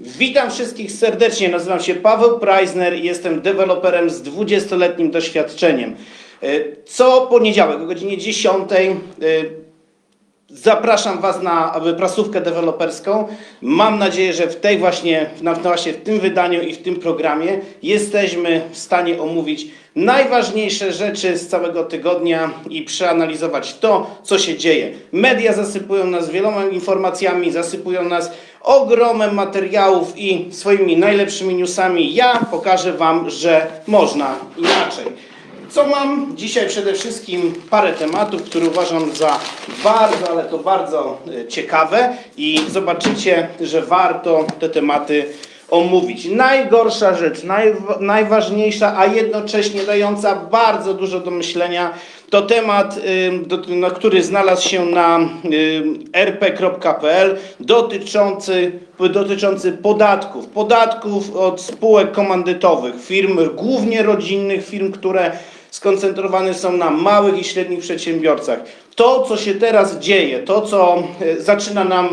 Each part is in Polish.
Witam wszystkich serdecznie. Nazywam się Paweł Preisner i jestem deweloperem z 20-letnim doświadczeniem. Y, Co poniedziałek o godzinie 10 y, Zapraszam Was na prasówkę deweloperską. Mam nadzieję, że w tej właśnie, właśnie w tym wydaniu i w tym programie jesteśmy w stanie omówić najważniejsze rzeczy z całego tygodnia i przeanalizować to, co się dzieje. Media zasypują nas wieloma informacjami, zasypują nas ogromem materiałów i swoimi najlepszymi newsami. Ja pokażę Wam, że można inaczej. Co mam? Dzisiaj przede wszystkim parę tematów, które uważam za bardzo, ale to bardzo e, ciekawe i zobaczycie, że warto te tematy omówić. Najgorsza rzecz, naj, najważniejsza, a jednocześnie dająca bardzo dużo do myślenia, to temat, ym, do, który znalazł się na ym, rp.pl dotyczący, dotyczący podatków. Podatków od spółek komandytowych, firm głównie rodzinnych, firm, które skoncentrowane są na małych i średnich przedsiębiorcach. To, co się teraz dzieje, to, co e, zaczyna nam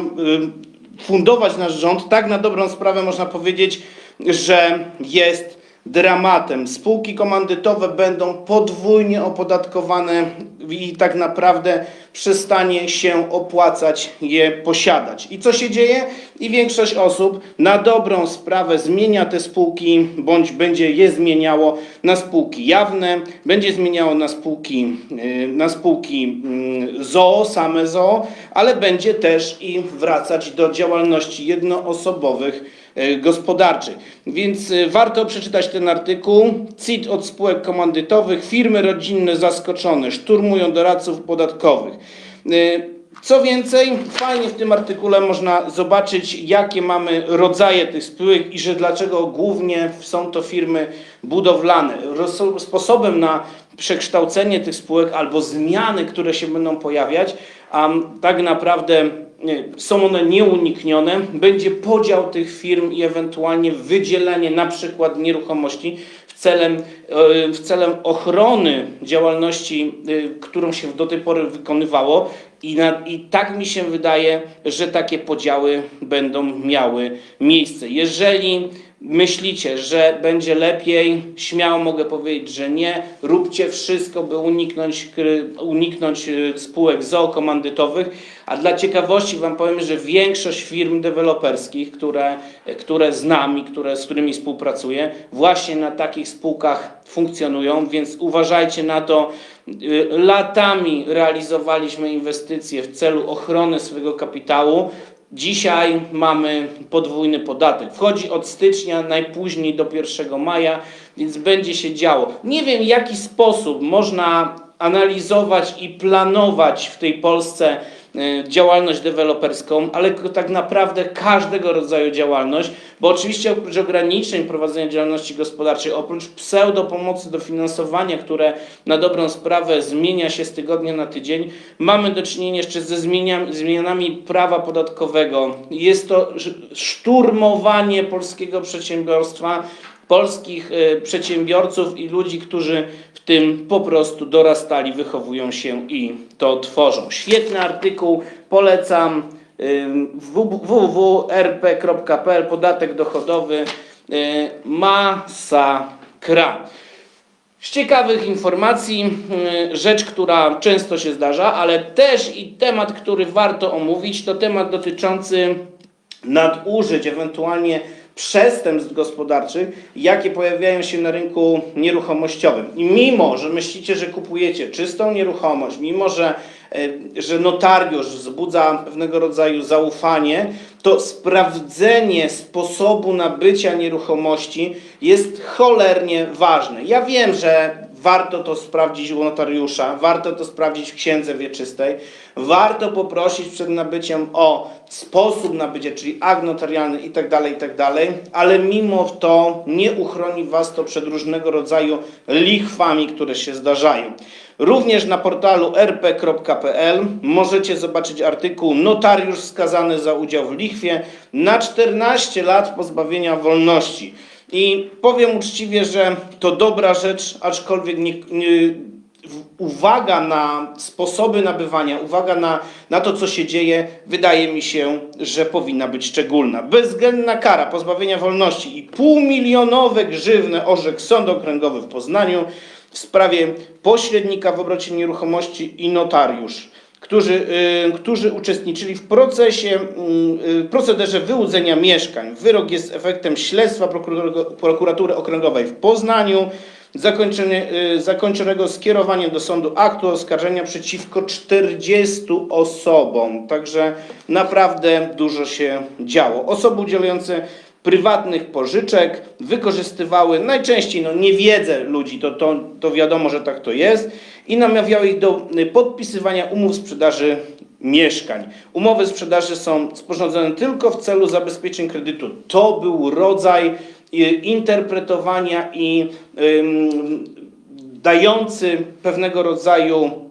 y, fundować nasz rząd, tak na dobrą sprawę można powiedzieć, że jest dramatem. Spółki komandytowe będą podwójnie opodatkowane i tak naprawdę przestanie się opłacać je posiadać. I co się dzieje? I większość osób na dobrą sprawę zmienia te spółki, bądź będzie je zmieniało na spółki jawne, będzie zmieniało na spółki, yy, na spółki mm, ZOO, same ZOO, ale będzie też i wracać do działalności jednoosobowych gospodarczych. Więc e, warto przeczytać ten artykuł. CIT od spółek komandytowych, firmy rodzinne zaskoczone, szturmują doradców podatkowych. E, Co więcej, fajnie w tym artykule można zobaczyć, jakie mamy rodzaje tych spółek i że dlaczego głównie są to firmy budowlane. Sposobem na przekształcenie tych spółek albo zmiany, które się będą pojawiać, a tak naprawdę są one nieuniknione, będzie podział tych firm i ewentualnie wydzielenie na przykład nieruchomości w celem, e, w celem ochrony działalności, e, którą się do tej pory wykonywało i, na, i tak mi się wydaje, że takie podziały będą miały miejsce. Jeżeli myślicie, że będzie lepiej, śmiało mogę powiedzieć, że nie. Róbcie wszystko, by uniknąć, uniknąć y, spółek zookomandytowych. A dla ciekawości Wam powiem, że większość firm deweloperskich, które, które znam i które, z którymi współpracuję, właśnie na takich spółkach funkcjonują, więc uważajcie na to. Y, Latami realizowaliśmy inwestycje w celu ochrony swojego kapitału. Dzisiaj mamy podwójny podatek. Wchodzi od stycznia, najpóźniej do 1 maja, więc będzie się działo. Nie wiem, w jaki sposób można analizować i planować w tej Polsce działalność deweloperską, ale tak naprawdę każdego rodzaju działalność, bo oczywiście oprócz ograniczeń prowadzenia działalności gospodarczej, oprócz pseudo pomocy dofinansowania, które na dobrą sprawę zmienia się z tygodnia na tydzień, mamy do czynienia jeszcze ze zmianami prawa podatkowego. Jest to szturmowanie polskiego przedsiębiorstwa, polskich e, przedsiębiorców i ludzi, którzy w tym po prostu dorastali, wychowują się i to tworzą. Świetny artykuł, polecam ym, www.rp.pl, podatek dochodowy, y, masakra. Z ciekawych informacji, rzecz, która często się zdarza, ale też i temat, który warto omówić, to temat dotyczący nadużyć, ewentualnie przestępstw gospodarczych, jakie pojawiają się na rynku nieruchomościowym. I mimo, że myślicie, że kupujecie czystą nieruchomość, mimo, że, e, że notariusz wzbudza pewnego rodzaju zaufanie, to sprawdzenie sposobu nabycia nieruchomości jest cholernie ważne. Ja wiem, że warto to sprawdzić u notariusza, warto to sprawdzić w księdze wieczystej, warto poprosić przed nabyciem o sposób nabycia, czyli akt notarialny itd., itd., ale mimo to nie uchroni Was to przed różnego rodzaju lichwami, które się zdarzają. Również na portalu rp.pl możecie zobaczyć artykuł Notariusz skazany za udział w lichwie na 14 lat pozbawienia wolności. I powiem uczciwie, że to dobra rzecz, aczkolwiek nie, nie, uwaga na sposoby nabywania, uwaga na, na to, co się dzieje, wydaje mi się, że powinna być szczególna. Bezwzględna kara pozbawienia wolności i półmilionowe grzywny orzekł Sąd Okręgowy w Poznaniu w sprawie pośrednika w obrocie nieruchomości i notariusz, którzy, y, którzy uczestniczyli w procesie, y, y, procederze wyłudzenia mieszkań. Wyrok jest efektem śledztwa prokuratury okręgowej w Poznaniu, y, zakończonego skierowaniem do sądu aktu oskarżenia przeciwko 40 osobom. Także naprawdę dużo się działo. Osoby udzielające prywatnych pożyczek wykorzystywały najczęściej no, niewiedzę ludzi, to, to, to wiadomo, że tak to jest, i namawiały ich do y, podpisywania umów sprzedaży mieszkań. Umowy sprzedaży są sporządzone tylko w celu zabezpieczeń kredytu. To był rodzaj y, interpretowania i ym, dający pewnego rodzaju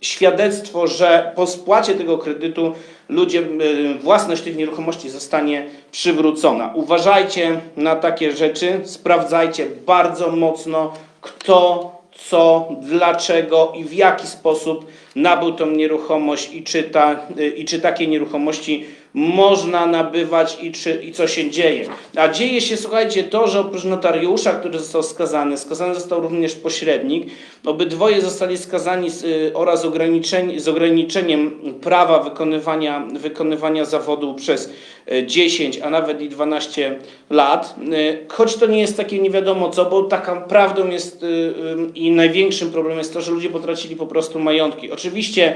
świadectwo, że po spłacie tego kredytu ludzie, y, własność tych nieruchomości zostanie przywrócona. Uważajcie na takie rzeczy, sprawdzajcie bardzo mocno, kto, co, dlaczego i w jaki sposób nabył tą nieruchomość i czy, ta, y, i czy takie nieruchomości można nabywać i, czy, i co się dzieje. A dzieje się, słuchajcie, to, że oprócz notariusza, który został skazany, skazany został również pośrednik. Obydwoje zostali skazani z, y, oraz ograniczeń, z ograniczeniem prawa wykonywania, wykonywania zawodu przez y, 10, a nawet i 12 lat. Y, Choć to nie jest takie nie wiadomo co, bo taką prawdą jest y, y, i największym problemem jest to, że ludzie potracili po prostu majątki. Oczywiście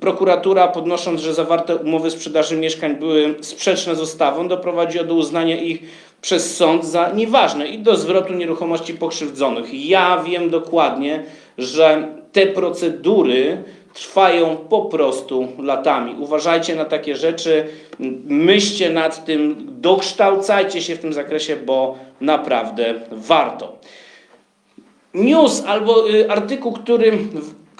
prokuratura podnosząc, że zawarte umowy sprzedaży mieszkań były sprzeczne z ustawą, doprowadziła do uznania ich przez sąd za nieważne i do zwrotu nieruchomości pokrzywdzonych. Ja wiem dokładnie, że te procedury trwają po prostu latami. Uważajcie na takie rzeczy, myślcie nad tym, dokształcajcie się w tym zakresie, bo naprawdę warto. News albo y, artykuł, który,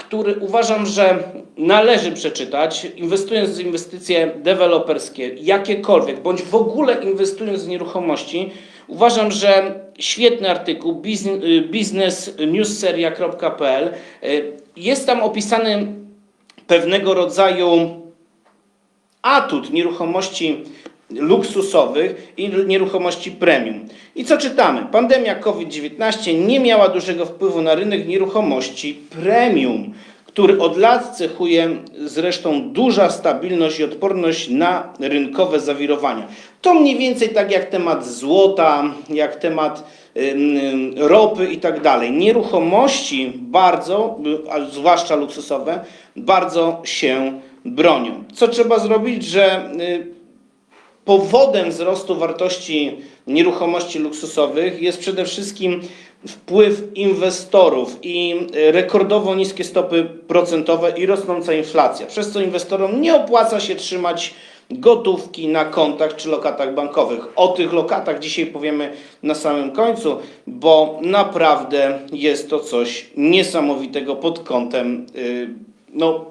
który uważam, że należy przeczytać, inwestując w inwestycje deweloperskie, jakiekolwiek, bądź w ogóle inwestując w nieruchomości, uważam, że świetny artykuł bizn- y, y, jest tam opisany pewnego rodzaju atut nieruchomości luksusowych i nieruchomości premium. I co czytamy? Pandemia COVID-19 nie miała dużego wpływu na rynek nieruchomości premium, który od lat cechuje zresztą duża stabilność i odporność na rynkowe zawirowania. To mniej więcej tak jak temat złota, jak temat ropy i tak dalej. Nieruchomości bardzo, zwłaszcza luksusowe, bardzo się bronią. Co trzeba zrobić, że y, powodem wzrostu wartości nieruchomości luksusowych jest przede wszystkim wpływ inwestorów i rekordowo niskie stopy procentowe i rosnąca inflacja, przez co inwestorom nie opłaca się trzymać gotówki na kontach czy lokatach bankowych. O tych lokatach dzisiaj powiemy na samym końcu, bo naprawdę jest to coś niesamowitego pod kątem y, no,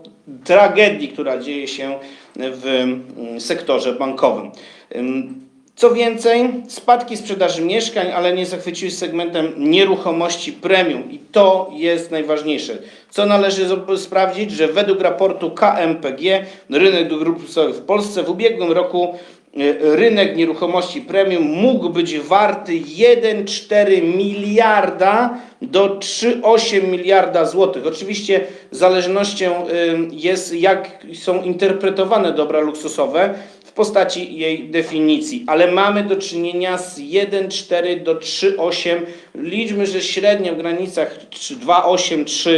tragedii, która dzieje się w mm, sektorze bankowym. Ym, Co więcej, spadki sprzedaży mieszkań, ale nie zachwyciły segmentem nieruchomości premium i to jest najważniejsze. Co należy sprawdzić, że według raportu KMPG rynek dóbr w Polsce w ubiegłym roku rynek nieruchomości premium mógł być warty 1,4 miliarda do 3,8 miliarda złotych. Oczywiście zależnością y, jest jak są interpretowane dobra luksusowe w postaci jej definicji, ale mamy do czynienia z 1,4 do 3,8. Liczmy, że średnio w granicach 2,8-3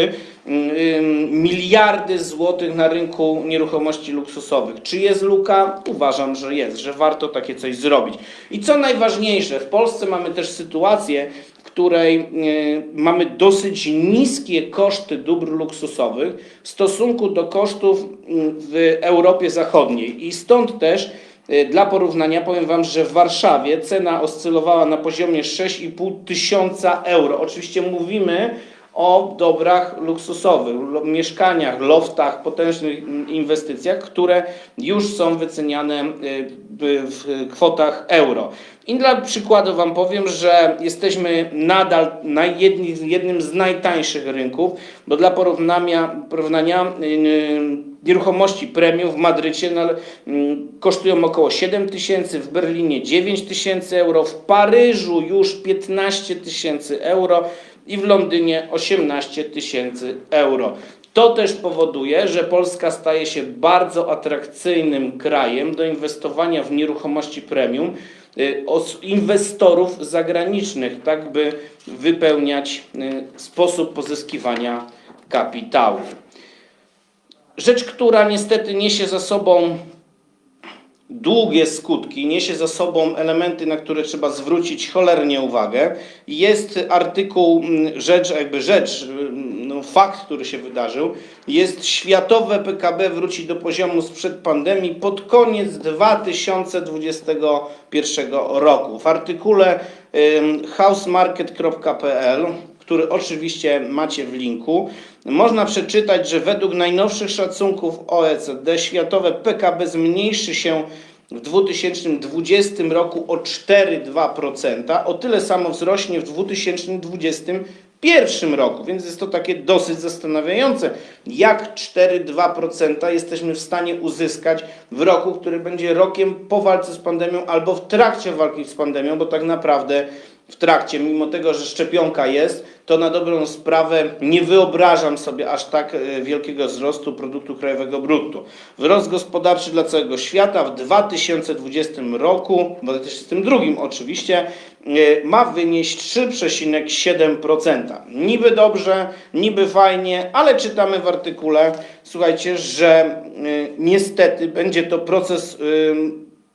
miliardy złotych na rynku nieruchomości luksusowych. Czy jest luka? Uważam, że jest, że warto takie coś zrobić. I co najważniejsze, w Polsce mamy też sytuację, w której e, mamy dosyć niskie koszty dóbr luksusowych w stosunku do kosztów mm, w Europie Zachodniej. I stąd też e, dla porównania powiem Wam, że w Warszawie cena oscylowała na poziomie 6,5 tysiąca euro. Oczywiście mówimy o dobrach luksusowych, mieszkaniach, loftach, potężnych inwestycjach, które już są wyceniane y, w kwotach euro. I dla przykładu Wam powiem, że jesteśmy nadal na jedni, jednym z najtańszych rynków, bo dla porównania, porównania yy, nieruchomości premium w Madrycie kosztują około 7 tysięcy, w Berlinie 9 tysięcy euro, w Paryżu już 15 tysięcy euro i w Londynie 18 tysięcy euro. To też powoduje, że Polska staje się bardzo atrakcyjnym krajem do inwestowania w nieruchomości premium y, inwestorów zagranicznych, tak by wypełniać y, sposób pozyskiwania kapitału. Rzecz, która niestety niesie za sobą długie skutki, niesie za sobą elementy, na które trzeba zwrócić cholernie uwagę. Jest artykuł, mm, rzecz, jakby rzecz, mm, no, fakt, który się wydarzył. Jest światowe PKB wróci do poziomu sprzed pandemii pod koniec 2021 roku. W artykule housemarket.pl który oczywiście macie w linku, można przeczytać, że według najnowszych szacunków OECD światowe PKB zmniejszy się w 2020 roku o 4,2%, o tyle samo wzrośnie w 2021 roku, więc jest to takie dosyć zastanawiające, jak 4,2% jesteśmy w stanie uzyskać w roku, który będzie rokiem po walce z pandemią albo w trakcie walki z pandemią, bo tak naprawdę w trakcie, mimo tego, że szczepionka jest, to na dobrą sprawę nie wyobrażam sobie aż tak e, wielkiego wzrostu produktu krajowego brutto. Wzrost gospodarczy dla całego świata w 2020 roku, w 2022 oczywiście, e, ma wynieść 3,7%. Niby dobrze, niby fajnie, ale czytamy w artykule, słuchajcie, że e, niestety będzie to proces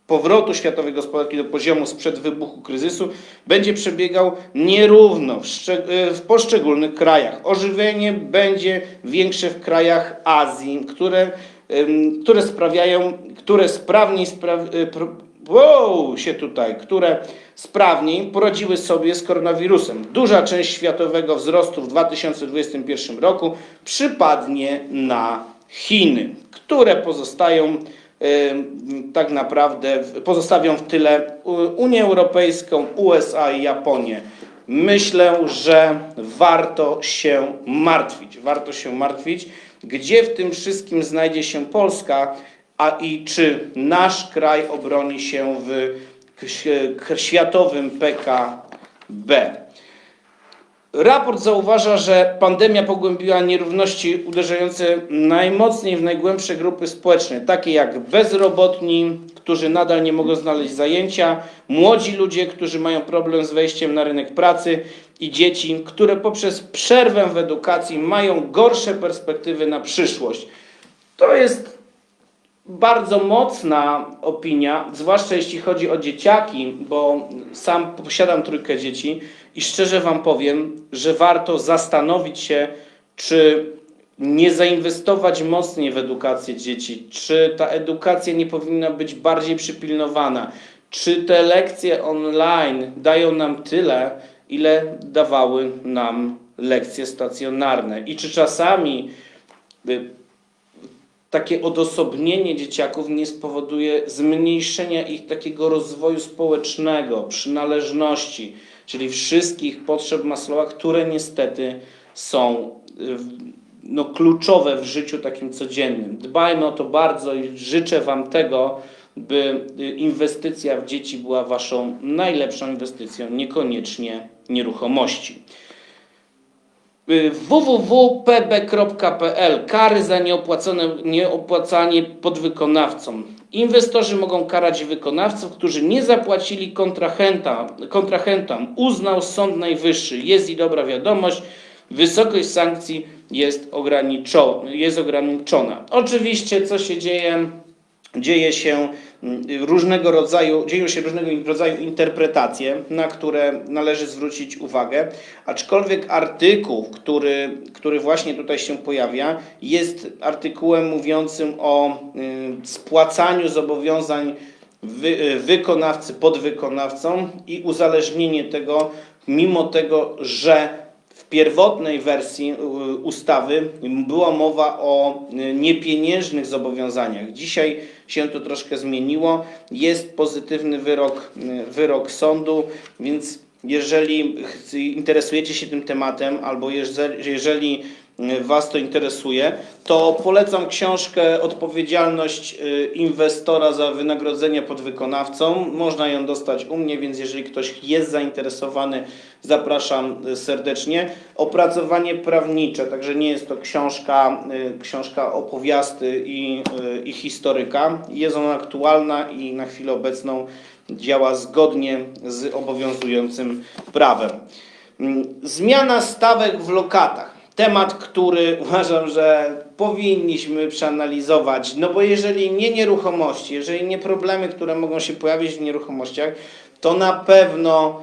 powrotu światowej gospodarki do poziomu sprzed wybuchu kryzysu będzie przebiegał nierówno w, szczeg- w poszczególnych krajach. Ożywienie będzie większe w krajach Azji, które, które sprawiają, które sprawniej spra- y, pro- wow, się tutaj, które sprawniej poradziły sobie z koronawirusem. Duża część światowego wzrostu w 2021 roku przypadnie na Chiny, które pozostają tak naprawdę pozostawią w tyle Unię Europejską, USA i Japonię. Myślę, że warto się martwić. Warto się martwić, gdzie w tym wszystkim znajdzie się Polska, a i czy nasz kraj obroni się w światowym PKB. Raport zauważa, że pandemia pogłębiła nierówności uderzające najmocniej w najgłębsze grupy społeczne, takie jak bezrobotni, którzy nadal nie mogą znaleźć zajęcia, młodzi ludzie, którzy mają problem z wejściem na rynek pracy i dzieci, które poprzez przerwę w edukacji mają gorsze perspektywy na przyszłość. To jest bardzo mocna opinia, zwłaszcza jeśli chodzi o dzieciaki, bo sam posiadam trójkę dzieci i szczerze Wam powiem, że warto zastanowić się, czy nie zainwestować mocniej w edukację dzieci, czy ta edukacja nie powinna być bardziej przypilnowana, czy te lekcje online dają nam tyle, ile dawały nam lekcje stacjonarne. I czy czasami y, takie odosobnienie dzieciaków nie spowoduje zmniejszenia ich takiego rozwoju społecznego, przynależności, czyli wszystkich potrzeb Maslowa, które niestety są no, kluczowe w życiu takim codziennym. Dbajmy o to bardzo i życzę Wam tego, by y, inwestycja w dzieci była Waszą najlepszą inwestycją, niekoniecznie nieruchomości. Y, www.pb.pl Kary za nieopłacone, nieopłacanie podwykonawcom. Inwestorzy mogą karać wykonawców, którzy nie zapłacili kontrahenta, kontrahentom. Uznał Sąd Najwyższy. Jest i dobra wiadomość. Wysokość sankcji jest, ograniczo, jest ograniczona. Oczywiście, co się dzieje? dzieje się różnego rodzaju, dzieją się różnego rodzaju interpretacje, na które należy zwrócić uwagę, aczkolwiek artykuł, który, który właśnie tutaj się pojawia, jest artykułem mówiącym o y, spłacaniu zobowiązań wy, y, wykonawcy podwykonawcom i uzależnienie tego, mimo tego, że pierwotnej wersji y, ustawy była mowa o niepieniężnych zobowiązaniach. Dzisiaj się to troszkę zmieniło. Jest pozytywny wyrok, y, wyrok sądu, więc jeżeli interesujecie się tym tematem albo jeże- jeżeli y, Was to interesuje, to polecam książkę Odpowiedzialność y, inwestora za wynagrodzenie podwykonawcą. Można ją dostać u mnie, więc jeżeli ktoś jest zainteresowany, zapraszam y, serdecznie. Opracowanie prawnicze, także nie jest to książka, książka opowiasty i, i historyka. Jest ona aktualna i na chwilę obecną działa zgodnie z obowiązującym prawem. Mm, Zmiana stawek w lokatach. Temat, który uważam, że powinniśmy przeanalizować, no bo jeżeli nie nieruchomości, jeżeli nie problemy, które mogą się pojawić w nieruchomościach, to na pewno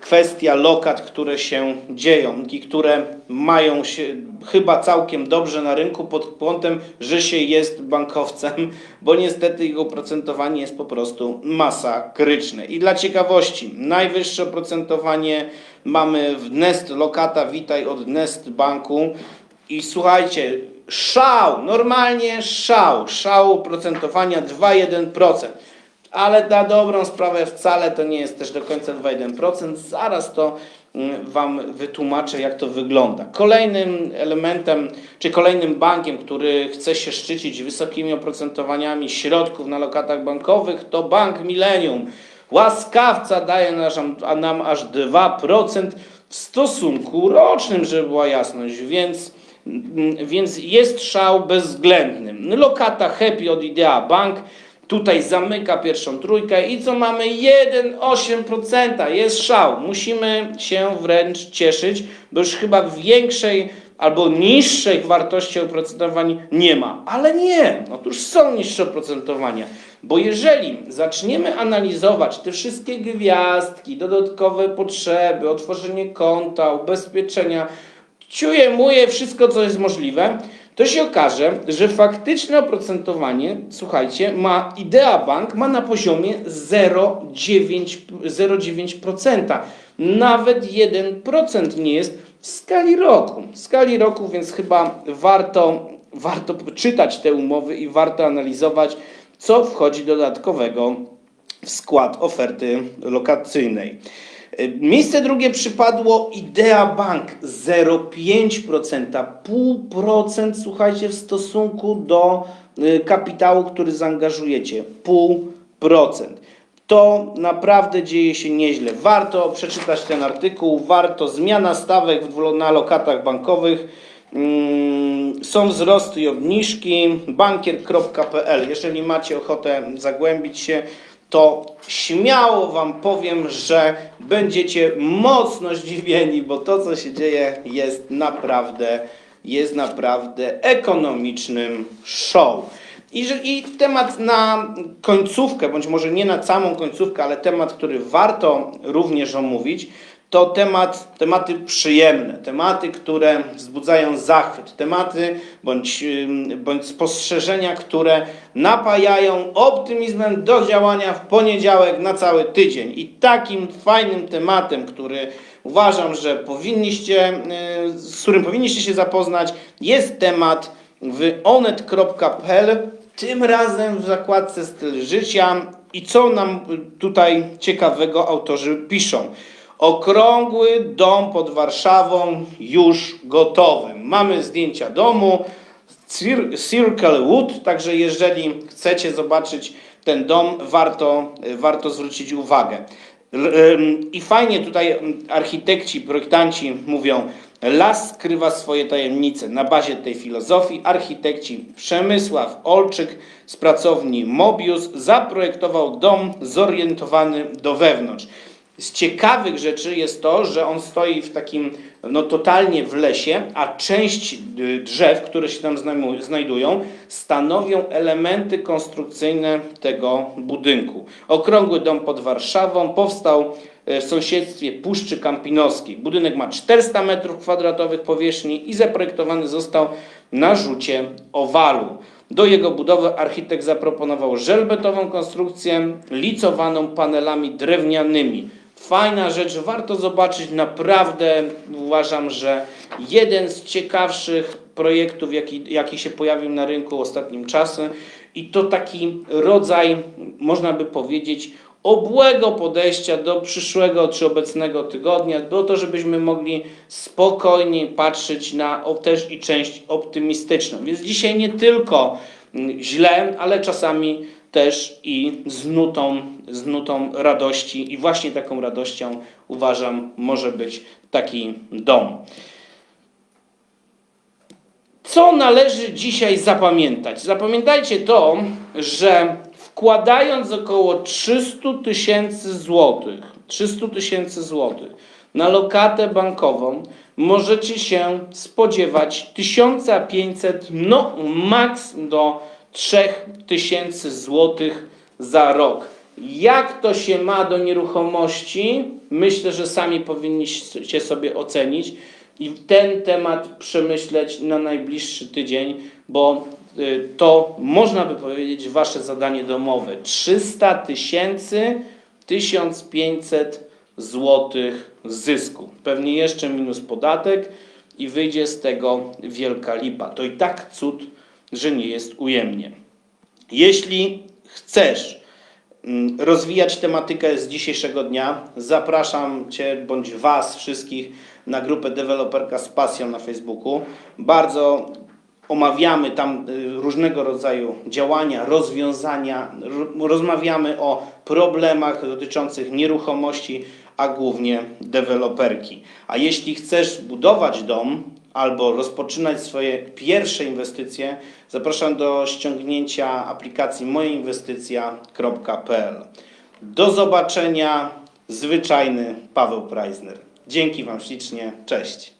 kwestia lokat, które się dzieją i które mają się chyba całkiem dobrze na rynku pod kątem, że się jest bankowcem, bo niestety ich oprocentowanie jest po prostu masakryczne. I dla ciekawości, najwyższe oprocentowanie mamy w Nest Lokata, witaj od Nest Banku. I słuchajcie, szał, normalnie szał, szał oprocentowania 2,1%. Ale na dobrą sprawę wcale to nie jest też do końca 2,1%. Zaraz to mm, Wam wytłumaczę, jak to wygląda. Kolejnym elementem, czy kolejnym bankiem, który chce się szczycić wysokimi oprocentowaniami środków na lokatach bankowych, to Bank Millennium. Łaskawca daje nam, nam aż 2% w stosunku rocznym, żeby była jasność, więc, mm, więc jest szał bezwzględny. Lokata Happy od Idea Bank tutaj zamyka pierwszą trójkę i co mamy? 1,8%. Jest szał. Musimy się wręcz cieszyć, bo już chyba większej albo niższej wartości oprocentowań nie ma. Ale nie, otóż są niższe oprocentowania. Bo jeżeli zaczniemy analizować te wszystkie gwiazdki, dodatkowe potrzeby, otworzenie konta, ubezpieczenia, ciuje muje wszystko, co jest możliwe, to się okaże, że faktyczne oprocentowanie, słuchajcie, ma Idea Bank ma na poziomie 0,9%. 0,9%. Nawet 1% nie jest w skali roku. W skali roku, więc chyba warto, warto czytać te umowy i warto analizować, co wchodzi dodatkowego w skład oferty lokacyjnej. Y, Miejsce drugie przypadło Idea Bank 0,5%, 0,5% słuchajcie w stosunku do y, kapitału, który zaangażujecie. 0,5%. To naprawdę dzieje się nieźle. Warto przeczytać ten artykuł, warto zmiana stawek na lokatach bankowych. Mm, Są wzrosty i obniżki. Bankier.pl. Jeżeli macie ochotę zagłębić się, to śmiało Wam powiem, że będziecie mocno zdziwieni, bo to, co się dzieje, jest naprawdę, jest naprawdę ekonomicznym show. I, I temat na końcówkę, bądź może nie na samą końcówkę, ale temat, który warto również omówić, to temat, tematy przyjemne, tematy, które wzbudzają zachwyt, tematy bądź, bądź spostrzeżenia, które napajają optymizmem do działania w poniedziałek na cały tydzień. I takim fajnym tematem, który uważam, że powinniście, yy, z którym powinniście się zapoznać, jest temat w onet.pl, tym razem w zakładce styl życia. I co nam tutaj ciekawego autorzy piszą? Okrągły dom pod Warszawą już gotowy. Mamy zdjęcia domu, Cir- Circle Wood, także jeżeli chcecie zobaczyć ten dom, warto, warto zwrócić uwagę. I fajnie tutaj architekci, projektanci mówią, las skrywa swoje tajemnice. Na bazie tej filozofii architekci Przemysław Olczyk z pracowni Mobius zaprojektował dom zorientowany do wewnątrz. Z ciekawych rzeczy jest to, że on stoi w takim, no totalnie w lesie, a część y, drzew, które się tam znajdują, stanowią elementy konstrukcyjne tego budynku. Okrągły dom pod Warszawą powstał y, w sąsiedztwie Puszczy Kampinoskiej. Budynek ma 400 m2 powierzchni i zaprojektowany został na rzucie owalu. Do jego budowy architekt zaproponował żelbetową konstrukcję licowaną panelami drewnianymi. Fajna rzecz, warto zobaczyć. Naprawdę uważam, że jeden z ciekawszych projektów, jaki, jaki się pojawił na rynku ostatnim czasem. I to taki rodzaj, można by powiedzieć, obłego podejścia do przyszłego czy obecnego tygodnia, do to, żebyśmy mogli spokojnie patrzeć na też i część optymistyczną. Więc dzisiaj nie tylko mm, źle, ale czasami też i z nutą, z nutą radości i właśnie taką radością uważam może być taki dom. Co należy dzisiaj zapamiętać? Zapamiętajcie to, że wkładając około 300 tysięcy złotych, 300 tysięcy złotych na lokatę bankową, możecie się spodziewać 1500, no maks do 3000 złotych za rok. Jak to się ma do nieruchomości? Myślę, że sami powinniście sobie ocenić i ten temat przemyśleć na najbliższy tydzień, bo y, to można by powiedzieć wasze zadanie domowe. 300 tysięcy, 1500 złotych zysku. Pewnie jeszcze minus podatek i wyjdzie z tego wielka lipa. To i tak cud, że nie jest ujemnie. Jeśli chcesz mm, rozwijać tematykę z dzisiejszego dnia, zapraszam Cię bądź Was wszystkich na grupę Deweloperka z Pasją na Facebooku. Bardzo omawiamy tam y, różnego rodzaju działania, rozwiązania, ro- rozmawiamy o problemach dotyczących nieruchomości, a głównie deweloperki. A jeśli chcesz budować dom albo rozpoczynać swoje pierwsze inwestycje, zapraszam do ściągnięcia aplikacji mojeinwestycja.pl. Do zobaczenia. Zwyczajny Paweł Preisner. Dzięki Wam ślicznie. Cześć.